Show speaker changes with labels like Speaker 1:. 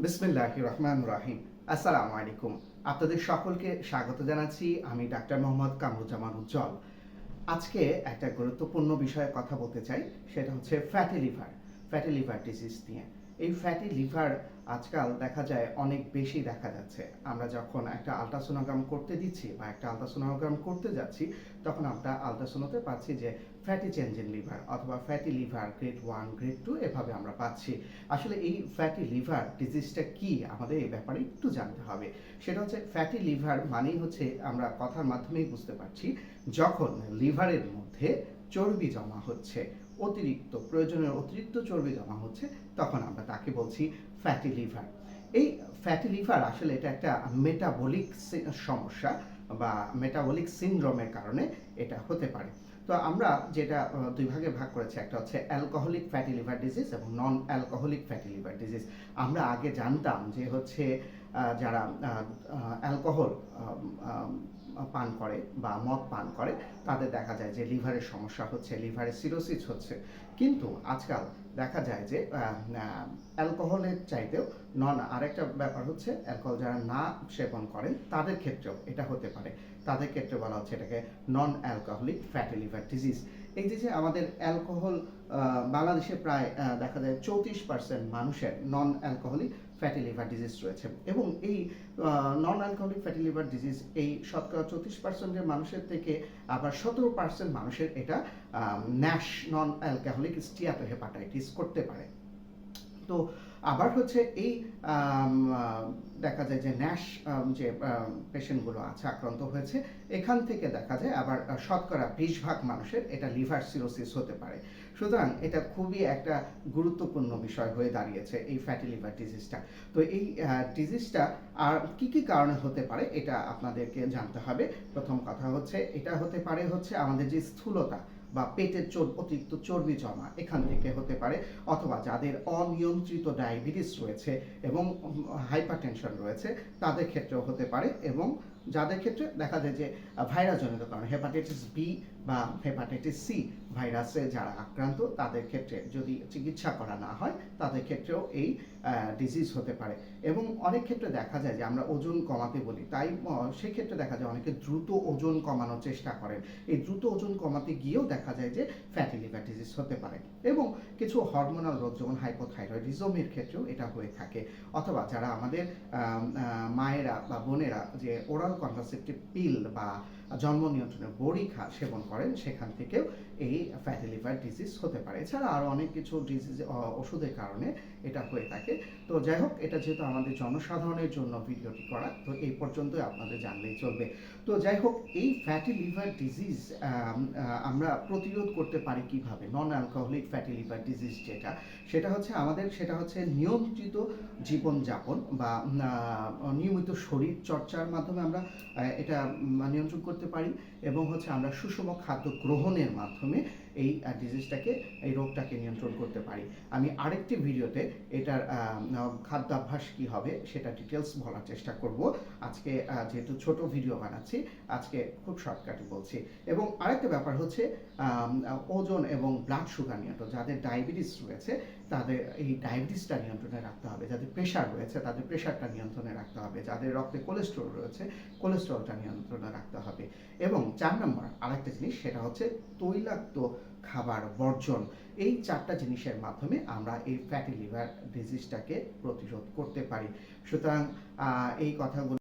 Speaker 1: বিসমিল্লাহ রহমান রাহিম আসসালামু আলাইকুম আপনাদের সকলকে স্বাগত জানাচ্ছি। আমি ডাক্তার মোহাম্মদ কামরুজ্জামান উজ্জ্বল। আজকে একটা গুরুত্বপূর্ণ বিষয়ে কথা বলতে চাই, সেটা হচ্ছে fatty liver fatty liver disease নিয়ে। এই ফ্যাটি লিভার আজকাল দেখা যায় অনেক বেশি দেখা যাচ্ছে। আমরা যখন একটা আলট্রাসোনোগ্রাম করতে দিচ্ছি বা একটা আলট্রাসোনোগ্রাম করতে যাচ্ছি, তখন আমরা আলট্রাসোনোতে পাচ্ছি যে ফ্যাটি চেঞ্জ ইন লিভার অথবা fatty liver grade one grade two এভাবে আমরা পাচ্ছি। আসলে এই ফ্যাটি লিভার ডিজিজটা কি? আমাদের এই ব্যাপারে একটু জানতে হবে। সেটা হচ্ছে ফ্যাটি লিভার মানেই হচ্ছে আমরা কথার মাধ্যমেই বুঝতে পারছি, যখন লিভারের মধ্যে চর্বি জমা হচ্ছে অতিরিক্ত, প্রয়োজনের অতিরিক্ত চর্বি জমা হচ্ছে, তখন আমরা তাকে বলছি ফ্যাটি লিভার এই ফ্যাটি লিভার আসলে এটা একটা মেটাবলিক সমস্যা বা মেটাবলিক সিনড্রোমের কারণে এটা হতে পারে। তো আমরা যেটা দুই ভাগে ভাগ করেছি, একটা হচ্ছে অ্যালকোহলিক ফ্যাটি লিভার ডিজিজ এবং non alcoholic fatty liver disease আমরা আগে জানতাম যে হচ্ছে যারা অ্যালকোহল পান করে বা মদ পান করে, তাদের দেখা যায় যে লিভারের সমস্যা হচ্ছে লিভারে সিরোসিস হচ্ছে। কিন্তু আজকাল দেখা যায় যে অ্যালকোহলের চাইতেও নন আরেকটা ব্যাপার হচ্ছে অ্যালকোহল যারা না সেবন করেন, তাদের ক্ষেত্রেও এটা হতে পারে। তাদের ক্ষেত্রে বলা হচ্ছে এটাকে non alcoholic fatty liver disease এই যে যে আমাদের অ্যালকোহল বাংলাদেশে প্রায় দেখা যায় চৌত্রিশ পার্সেন্ট মানুষের non alcoholic fatty liver disease রয়েছে। এবং এই non alcoholic fatty liver disease এই শতকরা চৌত্রিশ পার্সেন্টের মানুষের থেকে আবার সতেরো পার্সেন্ট মানুষের এটা NASH non alcoholic steatohepatitis করতে পারে। তো আবার হচ্ছে এই দেখা যায় যে ন্যাশ যে পেশেন্টগুলো আছে, আক্রান্ত হয়েছে, এখান থেকে দেখা যায় আবার শতকরা বিশ ভাগ মানুষের এটা লিভার সিরোসিস হতে পারে। সুতরাং এটা খুবই একটা গুরুত্বপূর্ণ বিষয় হয়ে দাঁড়িয়েছে এই ফ্যাটি লিভার ডিজিজটা তো এই ডিজিজটা আর কি কি কারণে হতে পারে, এটা আপনাদেরকে জানতে হবে। প্রথম কথা হচ্ছে, এটা হতে পারে হচ্ছে আমাদের যে স্থূলতা। বা পেটের চোর অতিরিক্ত চর্বি জমা এখান থেকে হতে পারে, অথবা যাদের অনিয়ন্ত্রিত ডায়াবেটিস রয়েছে এবং হাইপারটেনশন রয়েছে, তাদের ক্ষেত্রেও হতে পারে এবং যাদের ক্ষেত্রে দেখা যায় যে ভাইরাসজনিত কারণে, হেপাটাইটিস বি বা হেপাটাইটিস সি ভাইরাসে যারা আক্রান্ত, তাদের ক্ষেত্রে যদি চিকিৎসা করা না হয়, তাদের ক্ষেত্রেও এই ডিজিজ হতে পারে। এবং অনেক ক্ষেত্রে দেখা যায় যে আমরা ওজন কমাতে বলি, তাই সেক্ষেত্রে দেখা যায় অনেকে দ্রুত ওজন কমানোর চেষ্টা করেন। এই দ্রুত ওজন কমাতে গিয়েও দেখা যায় যে ফ্যাটি লিভার ডিজিজ হতে পারে এবং কিছু হরমোনাল রোগ, যেমন হাইপোথাইরয়েডিজমের ক্ষেত্রেও এটা হয়ে থাকে। অথবা যারা আমাদের মায়েরা বা বোনেরা যে ওরাল কন্ট্রাসেপটিভ পিল বা জন্ম নিয়ন্ত্রণের বড়ি খা, সেবন করেন, সেখান থেকেও এই ফ্যাটি লিভার ডিজিজ হতে পারে। এছাড়া আরও অনেক কিছু ডিজিজ ওষুধের কারণে এটা হয়ে থাকে। তো যাই হোক, এটা যেহেতু আমাদের জনসাধারণের জন্য ভিডিওটি করা, তো এই পর্যন্তই আপনাদের জানলেই চলবে। তো যাই হোক, এই ফ্যাটি লিভার ডিজিজ আমরা প্রতিরোধ করতে পারি কীভাবে? Non alcoholic fatty liver disease যেটা, সেটা হচ্ছে আমাদের, সেটা হচ্ছে নিয়ন্ত্রিত জীবনযাপন বা নিয়মিত শরীর চর্চার মাধ্যমে আমরা এটা নিয়ন্ত্রণ করতে পারি। এবং হচ্ছে আমরা সুষম খাদ্য গ্রহণের মাধ্যমে এই ডিজিজটাকে এই রোগটাকে নিয়ন্ত্রণ করতে পারি। আমি আরেকটি ভিডিওতে এটার খাদ্যাভ্যাস কি হবে সেটা ডিটেলস বলার চেষ্টা করব। আজকে যেহেতু ছোট ভিডিও বানাচ্ছি, আজকে খুব শর্টকাটে বলছি। এবং আরেকটা ব্যাপার হচ্ছে ওজন এবং ব্লাড সুগার নিয়ন্ত্রণ, যাদের ডায়াবেটিস রয়েছে, তাদের এই ডায়াবেটিসটা নিয়ন্ত্রণে রাখতে হবে। যাদের প্রেশার রয়েছে, তাদের প্রেশারটা নিয়ন্ত্রণে রাখতে হবে। যাদের রক্তে কোলেস্ট্রল রয়েছে কোলেস্ট্রলটা নিয়ন্ত্রণে রাখতে হবে। এবং চার নম্বর, আরেকটা জিনিস, সেটা হচ্ছে তৈলাক্ত খাবার বর্জন। এই চারটা জিনিসের মাধ্যমে আমরা এই ফ্যাটি লিভার ডিজিজটাকে প্রতিরোধ করতে পারি। সুতরাং এই কথাগুলো